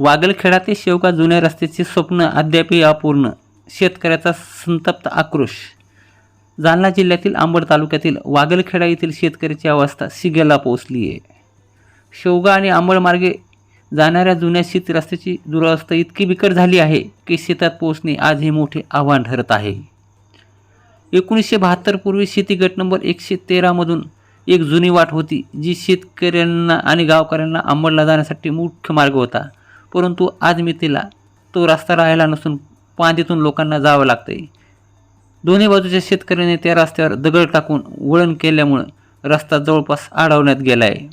वागलखेडा ते शेवगा जुन्या रस्त्याचे स्वप्न अद्यापही अपूर्ण. शेतकऱ्याचा संतप्त आक्रोश. जालना जिल्ह्यातील आंबड तालुक्यातील वागलखेडा येथील शेतकऱ्याची अवस्था सिगेला पोहोचली आहे. शेवगा आणि आंबड मार्गे जाणाऱ्या जुन्या शेत रस्त्याची दुरावस्था इतकी बिकट झाली आहे की शेतात पोहोचणे आज हे मोठे आव्हान ठरत आहे. एकोणीसशे बहात्तर पूर्वी शेती गट नंबर एकशे तेरामधून एक जुनी वाट होती जी शेतकऱ्यांना आणि गावकऱ्यांना आंबडला जाण्यासाठी मुख्य मार्ग होता. परंतु आज मी तिला तो रस्ता राहिला नसून पांदीतून लोकांना जावं लागतंय. दोन्ही बाजूच्या शेतकऱ्याने त्या रस्त्यावर दगड टाकून वळण केल्यामुळं रस्ता जवळपास अडवण्यात गेला आहे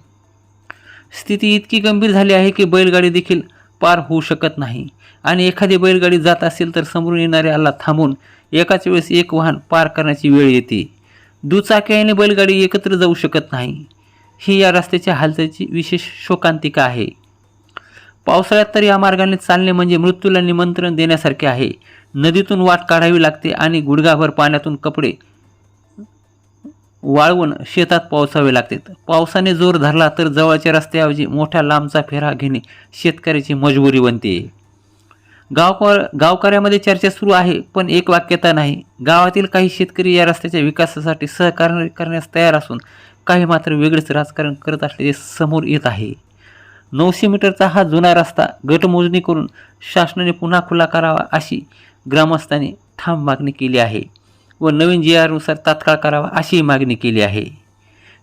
स्थिती इतकी गंभीर झाली आहे की बैलगाडी देखील पार होऊ शकत नाही आणि एखादी बैलगाडी जात असेल तर समोरून येणाऱ्याला थांबून एकाच वेळेस एक वाहन पार करण्याची वेळ येते. दुचाकी आणि बैलगाडी एकत्र जाऊ शकत नाही. ही या रस्त्याच्या हालचालीची विशेष शोकांतिका आहे. पावसाळ्यात तर या मार्गाने चालणे म्हणजे मृत्यूला निमंत्रण देण्यासारखे आहे. नदीतून वाट काढावी लागते आणि गुडघाभर पाण्यातून कपडे वाळवून शेतात पावसावे लागते. पावसाने जोर धरला तर जवळच्या रस्त्याऐवजी मोठ्या लांबचा फेरा घेणे शेतकऱ्याची मजबुरी बनते. गावकर गावकऱ्यामध्ये चर्चा सुरू आहे पण एक वाक्यता नाही. गावातील काही शेतकरी या रस्त्याच्या विकासासाठी सहकार्य करण्यास तयार असून काही मात्र वेगळेच राजकारण करत असल्याचे समोर येत आहे. नऊशे मीटरचा हा जुना रस्ता गटमोजणी करून शासनाने पुन्हा खुला करावा अशी ग्रामस्थांनी ठाम मागणी केली आहे व नवीन जी आरनुसार तात्काळ करावा अशीही मागणी केली आहे.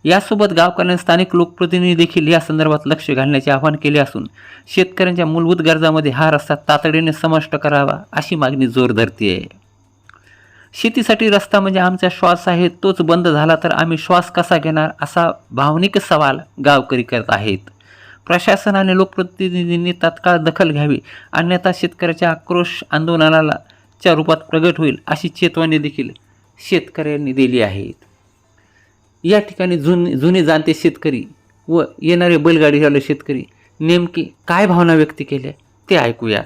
यासोबत गावकऱ्यांनी स्थानिक लोकप्रतिनिधी देखील या संदर्भात लक्ष घालण्याचे आवाहन केले असून शेतकऱ्यांच्या मूलभूत गरजामध्ये हा रस्ता तातडीने समाविष्ट करावा अशी मागणी जोर धरते शेतीसाठी रस्ता म्हणजे आमचा श्वास आहे तोच बंद झाला तर आम्ही श्वास कसा घेणार असा भावनिक सवाल गावकरी करत आहेत. प्रशासन आणि लोकप्रतिनिधींनी तात्काळ दखल घ्यावी अन्यथा शेतकऱ्याच्या आक्रोश आंदोलनाला च्या रूपात प्रगट होईल अशी चेतवणी देखील शेतकऱ्यांनी दिली आहेत. या ठिकाणी जुन जुने जाणते शेतकरी व येणारे बैलगाडीवाले शेतकरी नेमकी काय भावना व्यक्त केल्या ते ऐकूयात.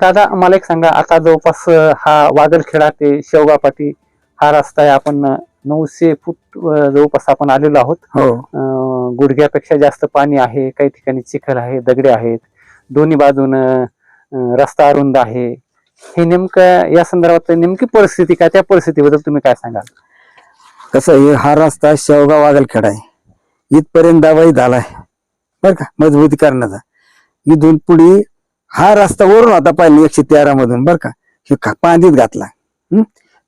दादा मला एक सांगा. आता जवळपास हा वागलखेडा ते शेवगापाटी हा रस्ता आहे आपण नऊशे फूट जवळपास आपण आलेलो आहोत. हो. गुडघ्यापेक्षा जास्त पाणी आहे काही ठिकाणी चिखल आहे दगडे आहेत. दोन्ही बाजून रस्ता अरुंद आहे. हे नेमकं या संदर्भात नेमकी परिस्थिती काय? त्या परिस्थितीबद्दल तुम्ही काय सांगाल? कसं आहे हा रस्ता शेवगाव वागलखेडा आहे. इथपर्यंत दावाही झालाय. बर का? मजबूती करण्याचा. इथून पुढे हा रस्ता वरून होता पाहिजे एकशे तेरा मधून. बर का? हे पांदीत घातला?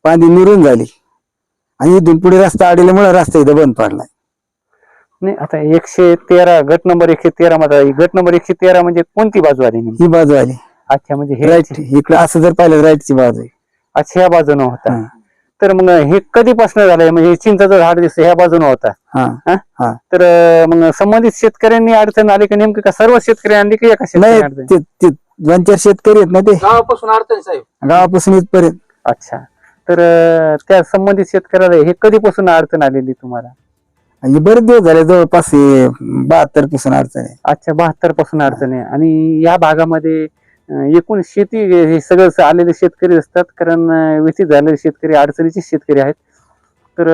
पांदी निरून झाली. आणि इथून पुढे रस्ता अडल्यामुळे रस्ता इथं बंद पडलाय. नाही आता एकशे तेरा गट नंबर एकशे तेरा मध्ये गट नंबर एकशे तेरा म्हणजे कोणती बाजू आली नेमकी? ही बाजू आली. अच्छा म्हणजे हे राईट इकडे असं जर पाहिलं राईटची बाजू आहे. अच्छा ह्या बाजूने होता. हा. तर मग हे कधीपासून झालंय? म्हणजे चिंचाचं झाड दिसतं ह्या बाजूने होता. हा हा? हा. तर अं, मग संबंधित शेतकऱ्यांनी अडचण आली का नेमकं? का सर्व शेतकरी आणली का एका शेतकरी नाही अडचण? ते ते दोन चार शेतकरी आहेत ना ते. गावापासून अडचण साहेब. गावापासून इथपर्यंत. अच्छा. तर अं, त्या संबंधित शेतकऱ्याला हे कधीपासून अडचण आलेली तुम्हाला? हे बरेच दिवस झाले जवळपास बहात्तरपासून अडचण आहे. अच्छा बहात्तरपासून अडचण आहे. आणि या भागामध्ये अं, एकूण शेती हे सगळं स- आलेले शेतकरी असतात. कारण अं, व्यथित झालेले शेतकरी अडचणीचे शेतकरी आहेत. तर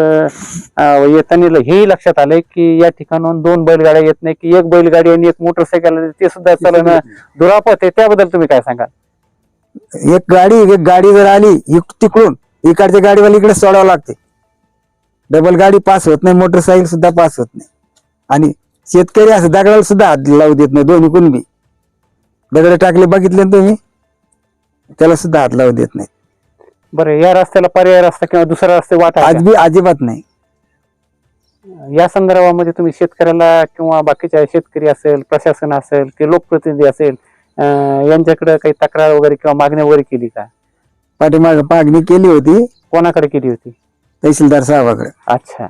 अं, येताना ल- हेही लक्षात आलंय की या ठिकाणाहून दोन बैलगाड्या येत नाही की एक बैलगाडी आणि एक मोटरसायकल आली, ते सुद्धा चालवणं दुरापत आहे. त्याबद्दल तुम्ही काय सांगाल? एक गाडी एक गाडी जर आली इक- तिकडून इकडच्या गाडीवाला इकडे सोडावं लागते. डबल गाडी पास होत नाही मोटरसायकल सुद्धा पास होत नाही. आणि शेतकरी असं दगडाला सुद्धा हात लावू देत नाही दोन्ही कोण बी. दगड टाकले बघितले ना तुम्ही त्याला सुद्धा हात लावू देत नाही. बरं या रस्त्याला पर्याय रस्ता किंवा दुसरा रस्ते वाट आहे आज? बी अजिबात नाही. या संदर्भामध्ये तुम्ही शेतकऱ्याला किंवा बाकीच्या शेतकरी असेल प्रशासन असेल की लोकप्रतिनिधी असेल अं, यांच्याकडे काही तक्रार वगैरे किंवा मागणी वगैरे केली का? पाठीमाग मागणी केली होती. कोणाकडे केली होती? तहसीलदार साहेबाकडे. अच्छा.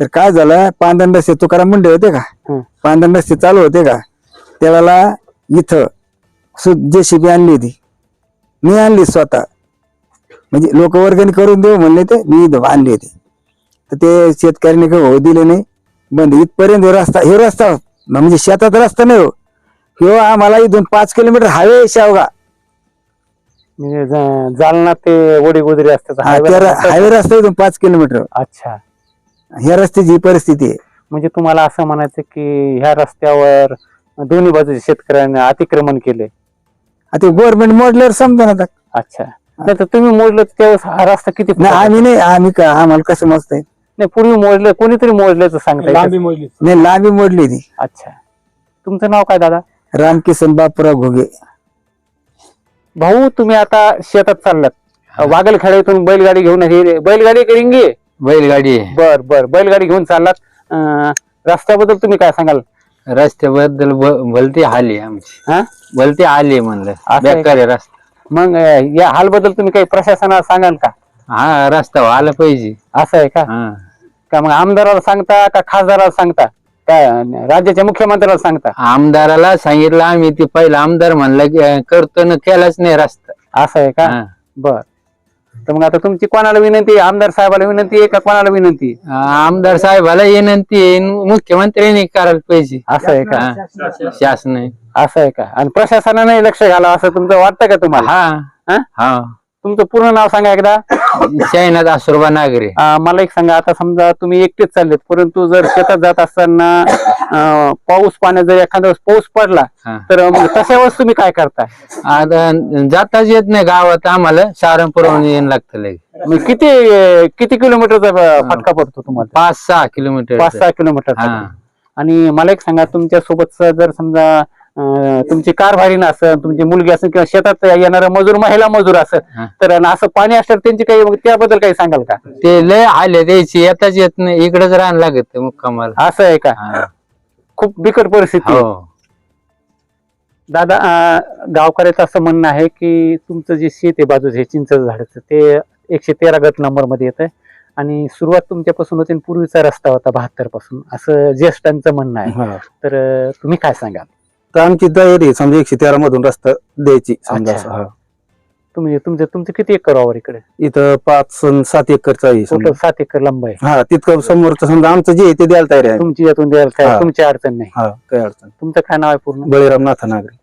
तर काय झालं पांदन रस्ते तुकाराम मुंडे होते का. पांदन रस्ते चालू होते का? त्यावेळेला इथं जे शिबी आणली होती. मी आणली स्वतः. म्हणजे लोक वर्गणी करून देऊ म्हणले ते मी आणली होती. तर ते शेतकऱ्यांनी काही होऊ दिले नाही. बंद इथपर्यंत हे रस्ता हे रस्ता म्हणजे शेतात रस्ता नाही हो. आम्हाला इथून पाच किलोमीटर हायवे शेवगा. म्हणजे ज- जालना ते वडी गोदरी असतात हायवे रस्ता इथून पाच किलोमीटर. अच्छा. ह्या रस्त्याची ही परिस्थिती आहे. म्हणजे तुम्हाला असं म्हणायचं की ह्या रस्त्यावर दोन्ही बाजूच्या शेतकऱ्यांना अतिक्रमण केले. आता गव्हर्नमेंट मोडल्यावर समजा ना आता. अच्छा. नाही तर तुम्ही मोडलं त्यावेळेस हा रस्ता किती नाही फुटाचा? आम्ही नाही आम्ही का आम्हाला कसं मस्त आहे नाही पूर्वी मोडलं कोणीतरी मोडल्याचं सांगता येतं. नाही लांबी मोडली ती अच्छा. तुमचं नाव काय दादा? रामकिसन बापूराव घोगे. भाऊ तुम्ही आता शेतात चाललात. वागलखेड्यातून बैलगाडी घेऊन हे बैलगाडी रिंगी? बैलगाडी. बर बर. बैलगाडी घेऊन चाललात. अं, रस्त्याबद्दल तुम्ही काय सांगाल? रस्त्याबद्दल ब- भलती हाल आमची. हा? भलती आहे म्हणलं. आहे बेकार आहे रस्ता. मग अं, या हालबद्दल तुम्ही काही प्रशासनाला सांगाल का? हा रस्ता व्हायला पाहिजे. असं आहे का? हा. का मग आमदाराला सांगता का खासदाराला सांगता? काय राज्याच्या मुख्यमंत्र्याला सांगता आमदाराला सांगितलं आम्ही ते पहिला आमदार म्हणलं की अं, करतो ना केलाच नाही रस्ता असं आहे का हा. बर तर मग आता तुमची कोणाला विनंती आहे? आमदार साहेबाला विनंती आहे का कोणाला विनंती आहे? आमदार साहेबाला विनंती आहे मुख्यमंत्र्यांनी करायला पाहिजे असं आहे का हा. शासन आहे. असं आहे का आणि प्रशासनाने लक्ष घालावं असं तुमचं वाटतं का तुम्हाला हा हा? हा तुमचं पूर्ण नाव सांगा एकदा. शाहीनाथ आसुरबा नागरे. अं, मला एक सांगा आता समजा तुम्ही एकटेच चाललेत परंतु जर शेतात जात असताना अं, पाऊस पाण्यात जर एखाद्या वेळेस पाऊस पडला हा. तर मग तशा वेळेस तुम्ही काय करताय आता जाताच येत नाही गावात आम्हाला सारंगपुरवून येऊन लागतं लगे मग किती किती किलोमीटरचा फटका पडतो तुम्हाला? पाच सहा किलोमीटर. पाच सहा किलोमीटर हा. आणि मला एक सांगा तुमच्यासोबत जर समजा तुमची कारभारी असेल तुमची मुलगी असेल किंवा शेतात येणारा मजूर महिला मजूर असेल हा. तर असं पाणी असल्यावर त्यांची काही त्याबद्दल काही सांगाल का? ते लय आले द्यायची येताच येत नाही इकडेच राहायला लागत मुक्कामाला. असं आहे का. खूप बिकट परिस्थिती आहे. हो. दादा गावकऱ्याचं असं म्हणणं आहे की तुमचं जे शेत आहे बाजूचं हे चिंच झाडाचं ते एकशे तेरा गट नंबरमध्ये येतं आणि सुरुवात तुमच्यापासून होती पूर्वीचा रस्ता होता बहात्तरपासून असं ज्येष्ठांचं म्हणणं आहे. तर तुम्ही काय सांगाल? तर आमची तयारी समजा एकशे तेरा मधून रस्ता द्यायची समजा अच्छा. असं, हा. तुम्ही तुमचं तुमचं किती एकर वावर इकडे? इथं पाच अन सात एकरचा आहे समजा. टोटल सात एकर लंब आहे. हा तितकं समोरचं समजा आमचं जे आहे ते द्यायला तयार आहे. तुमची यातून द्यायला काय हा. तुमची अडचण नाही. हा काही अडचण तुमचं काय नाव आहे पूर्ण? बळीराम नाथा नागरे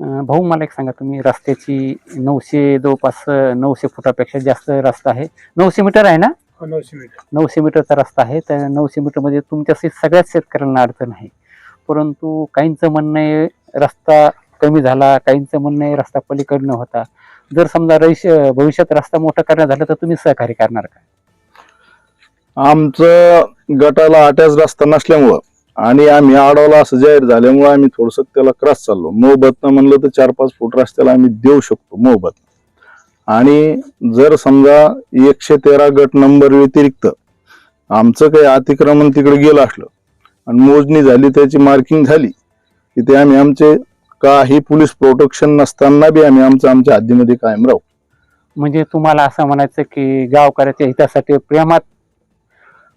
अं, भाऊ मला एक सांगा तुम्ही रस्त्याची नऊशे जवळपास अं, नऊशे फुटापेक्षा जास्त रस्ता आहे. नऊशे मीटर आहे ना? नऊशे मीटरचा रस्ता आहे. त्या नऊशे मीटरमध्ये तुमच्या से- सगळ्याच शेतकऱ्यांना अडचण आहे. परंतु काहींचं म्हणणं आहे रस्ता कमी झाला काहींचं म्हणणं आहे रस्ता पलीकडनं होता. जर समजा रैश भविष्यात रस्ता मोठा करण्यात झाला तर तुम्ही सहकार्य करणार का? आमचं गटाला अटॅच रस्ता नसल्यामुळं आणि आम्ही आडवला असं जाहीर झाल्यामुळं आम्ही थोडस त्याला क्रॉस चाललो. मोहबतनं म्हणलं तर चार पाच फूट रस्त्याला आम्ही देऊ शकतो मोहबत आणि जर समजा एकशे तेरा गट नंबर व्यतिरिक्त आमचं काही अतिक्रमण तिकडे गेलं असलं आणि मोजणी झाली त्याची मार्किंग झाली की ते आम्ही आमचे काही पोलीस प्रोटेक्शन नसताना बी आम्ही आमचं आमच्या हद्दीमध्ये कायम राहू. म्हणजे तुम्हाला असं म्हणायचं की गावकऱ्याच्या हितासाठी प्रेमात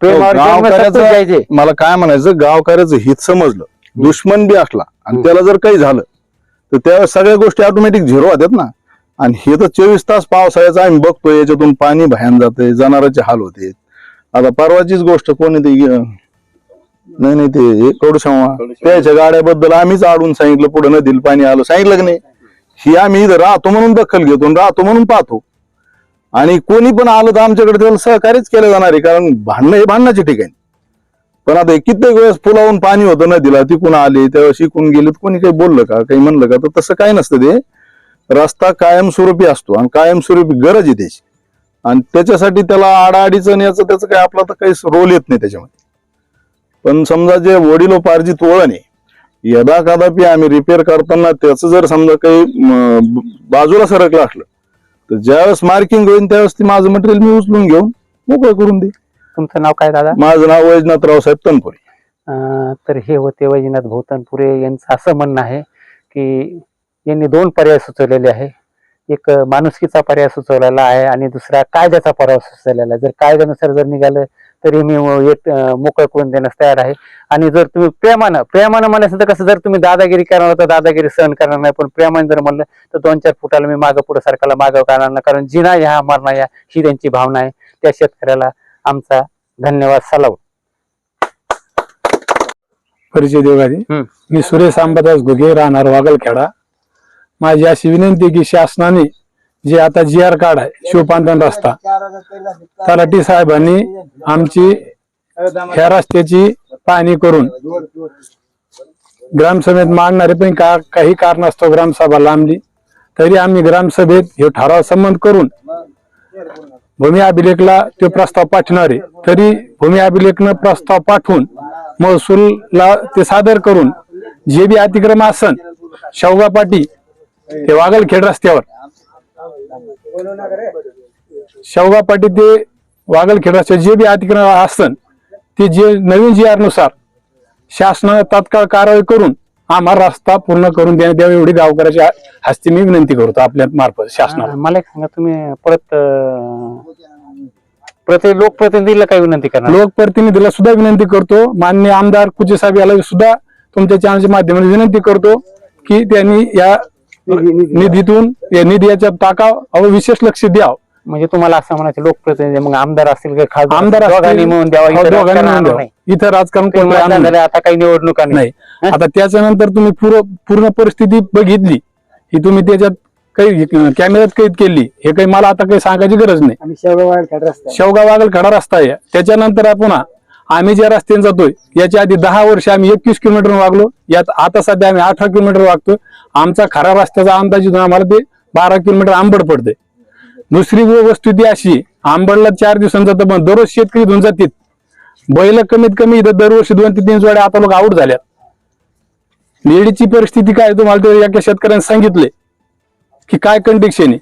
प्रेमावर हो, गावकऱ्याचं- मला काय म्हणायचं गावकऱ्याचं हित समजलं दुश्मन बी असला आणि हम्म. त्याला जर काही झालं तर त्या सगळ्या गोष्टी ऑटोमॅटिक झिरो होतात ना. आणि हे तर चोवीस तास पावसाळ्याचं आम्ही बघतोय याच्यातून पाणी भयान जाते जनावरांचे हाल होते आता परवाचीच गोष्ट कोणी ते अं, नाही नाही ते कडूशावा त्याच्या गाड्याबद्दल आम्हीच आडून सांगितलं पुढे नदीला पाणी आलं. सांगितलं की नाही? ही आम्ही इथं राहतो म्हणून दखल घेतो आणि राहतो म्हणून पाहतो. आणि कोणी पण आलं तर आमच्याकडे त्याला सहकार्यच केलं जाणार आहे कारण भांडणं हे भांडणाचे ठिकाणी. पण आता कित्येक वेळेस पुलावून पाणी होतं नदीला तिकून आले तेव्हा शिकून गेले कोणी काही बोललं का काही म्हणलं का? तर तसं काही नसतं ते. रस्ता कायमस्वरूपी असतो आणि कायमस्वरूपी गरज आहे त्याची. आणि त्याच्यासाठी त्याला आडाअडीचं याचं त्याचं काही आपला तर काही रोल येत नाही त्याच्यामध्ये. पण समजा जे वडिलोपार्जित वळण आहे यदा कदापि आम्ही रिपेअर करताना त्याचं जर समजा काही बाजूला सरकलं असलं तर ज्यावेळेस मार्किंग होईल त्यावेळेस ती माझं मटेरियल मी उचलून घेऊन मोकळं करून दे तुमचं नाव काय दादा? माझं नाव वैजनाथराव साहेब तनपुरे. अं, तर हे होते वैजनाथ भोतनपुरे यांचं असं म्हणणं आहे की यांनी दोन पर्याय सुचवलेले आहे. एक माणुसकीचा पर्याय सुचवलेला आहे आणि दुसरा कायद्याचा पर्याय सुचवलेला आहे. जर कायद्यानुसार जर निघालं तरी मी अं, मोकळं करून देण्यास तयार आहे. आणि जर तुम्ही प्रेमानं प्रेमानं म्हणायचं तर कसं जर तुम्ही दादागिरी करणार तर दादागिरी सहन करणार नाही. पण प्रेमाने जर म्हणलं तर दोन चार फुटाला मी मागं पुढे सरकारला मागं करणार नाही. कारण जिना या मरणा या ही त्यांची भावना आहे. त्या शेतकऱ्याला आमचा धन्यवाद. सलाव परिचय हम्म. मी सुरेश अंबादास घुगे राहणार वागलखेडा. माझी अशी विनंती की शासनाने जे आता जी आर कार्ड आहे शिवपांतन रस्ता. तलाठी साहेबांनी आमची ह्या रस्त्याची पाहणी करून ग्रामसभेत मांडणारे पण का काही कारण असतो ग्रामसभा लांबली. तरी आम्ही ग्रामसभेत हे ठराव संमत करून भूमी अभिलेखला तो प्रस्ताव पाठवणारे. तरी भूमी अभिलेखनं प्रस्ताव पाठवून महसूलला ते सादर करून जे बी अतिक्रम आसन शेवगा पाटी ते वागलखेड रस्त्यावर शेवगा पाटी ते वागलखेड रस्त्यावर जे बी अतिक्रम असन ते जे नवीन जी आरनुसार शासनानं तात्काळ कारवाई करून आम्हाला रस्ता पूर्ण करून देण्यात द्यावा एवढी गावकऱ्याच्या हस्ते मी विनंती करतो आपल्या मार्फत शासनाला. मला एक सांगा तुम्ही परत प्रति लोकप्रतिनिधीला काय विनंती करणार? लोकप्रतिनिधीला सुद्धा विनंती करतो. मान्य आमदार कुचे साहेब याला सुद्धा तुमच्या चॅनलच्या माध्यमातून विनंती करतो की त्यांनी या निधीतून या निधी याच्यात टाकाव व विशेष लक्ष द्यावं. म्हणजे तुम्हाला असं म्हणायचं लोकप्रतिनिधी मग आमदार असतील का खासदार? आमदार दोघांनी मिळून द्यावा हो, इथं राजकारण आता काही निवडणुका नाही. आता त्याच्यानंतर तुम्ही पूर्ण पूर्ण परिस्थिती बघितली. की तुम्ही त्याच्यात काही कॅमेऱ्यात कैद केली. हे काही मला आता काही सांगायची गरज नाही. शेवगाव वागल खडा रस्ता आहे. त्याच्यानंतर पुन्हा आम्ही ज्या रस्त्याने जातोय याच्या आधी दहा वर्ष आम्ही एकवीस किलोमीटर वागलो. यात आता सध्या आम्ही अठरा किलोमीटर वागतोय. आमचा खरा रस्त्याचा अंदाज आम्हाला ते बारा किलोमीटर आंबड पडते दुसरी वस्तू ती अशी आंबडला चार दिवसांचा जातं पण दररोज शेतकरी धुवून जातील. बैल कमीत कमी इथं दरवर्षी दोन ते तीन जोड्या आता लोक आऊट झाल्या लेडीची परिस्थिती काय तुम्हाला ते एका शेतकऱ्याने सांगितले की काय कंडिक्शन आहे?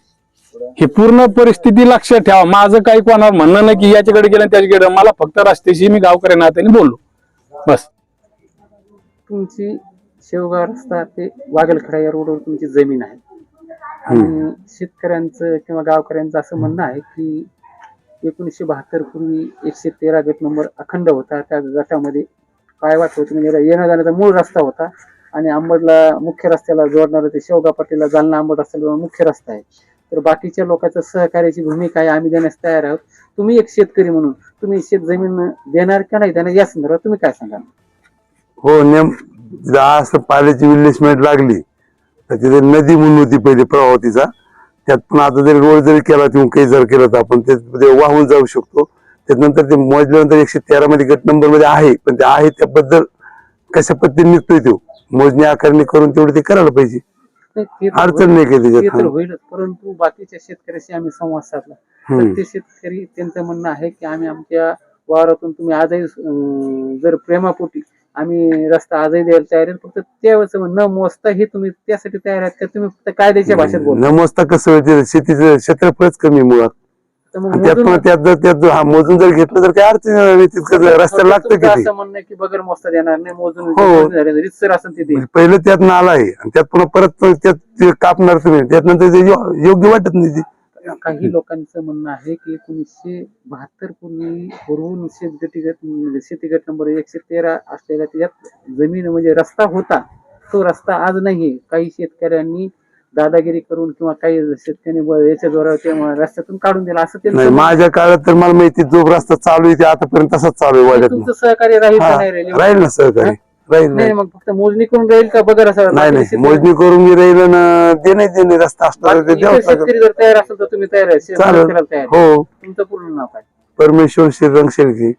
ही पूर्ण परिस्थिती लक्षात ठेवा. माझं काही कोणावर म्हणणं नाही की याच्याकडे गेलं त्याच्याकडे मला फक्त रस्त्याशी मी गावकऱ्या नात्याने बोललो. बस. तुमची शेवगाव रस्ता ते वागलखडा या रोडवर तुमची जमीन आहे. आणि शेतकऱ्यांचं किंवा गावकऱ्यांचं असं म्हणणं आहे की एकोणीसशे बहात्तर पूर्वी एकशे तेरा गट नंबर अखंड होता. त्या गटामध्ये काय वाटत होतं? म्हणजे येण्या जाण्याचा मूळ रस्ता होता. आणि अंबडला मुख्य रस्त्याला जोडणारा ते शेवगा पाटीला जालना अंबड रस्त्याला मुख्य रस्ता आहे. तर बाकीच्या लोकांचं सहकार्याची भूमिका आहे आम्ही देण्यास तयार आहोत. तुम्ही एक शेतकरी म्हणून तुम्ही शेत जमीन देणार का नाही देणार या संदर्भात तुम्ही काय सांगाल? हो नेम जास्त असं पाण्याची विल्हेसमेंट लागली तर तिथे नदी म्हणून होती पहिले प्रवाहतीचा. त्यात पण आता जरी रोड जरी केला तिथून काही जर केलं तर आपण ते ते वाहून जाऊ शकतो. त्यानंतर ते मोजल्यानंतर एकशे तेरा मध्ये गट नंबरमध्ये आहे पण ते आहे त्याबद्दल कशा पद्धतीने निघतोय तो? मोजणी आकारणी करून तेवढं ते करायला पाहिजे. नाही, अडचण नाही काही ते तर त्याच्यात होईलच. परंतु बाकीच्या शेतकऱ्याशी आम्ही संवाद साधला. तर हम्म. ते शेतकरी त्यांचं म्हणणं आहे की आम्ही आमच्या वावरातून तुम्ही आजही अं, जर प्रेमापोटी आम्ही रस्ता आजही द्यायला तयार आहे फक्त त्यावेळेस न मोजता हे तुम्ही त्यासाठी तयार आहात का? तुम्ही फक्त कायद्याच्या भाषेत बोलता नमस्ता कसं होते शेतीचं क्षेत्रफळच कमी मुळात. त्यात मोजून- पण त्यात जर त्यात जर हा मोजून जर घेतलं तर काय अडचण येणार नाही. तितकं रस्त्याला लागतं तुमचं किती? असं म्हणणं आहे की बगर मोजता देणार नाही मोजून हो. रितसर असेल ते देईल. म्हणजे पहिलं त्यात नाला आहे. आणि त्यात पुन्हा परत त्यात ते कापणार तुम्ही. त्यात नंतर ते यो- योग्य वाटत नाही ते. काही लोकांचं म्हणणं आहे की एकोणीसशे बहात्तर पूर्वी पूर्वून शेतगटी गट शेती गट नंबर एकशे तेरा असलेल्या त्याच्यात जमीन म्हणजे रस्ता होता. तो रस्ता आज नाही. काही शेतकऱ्यांनी दादागिरी करून किंवा काही शेतकऱ्यांनी ब- याच्या जोरावर ते रस्त्यातून काढून दिला असं नाही त्यांचं माझ्या काळात तर मला माहिती जो रस्ता चालू आहे ते आतापर्यंत तसाच चालू आहे वाड्यात तुमचं सहकार्य राहील का नाही राहील? राहील ना सहकारी राहील नाही मग फक्त मोजणी करून राहील का बगर असं? नाही नाही शेतकरी- मोजणी करून मी राहील ना देणे देणे रस्ता असणार ते द्यावं शेतकरी जर तयार असेल तर तुम्ही तयार आहे शे- चालेल. करायला तयार आहे. हो. तुमचं पूर्ण नाव काय? परमेश्वर श्रीरंग शेळके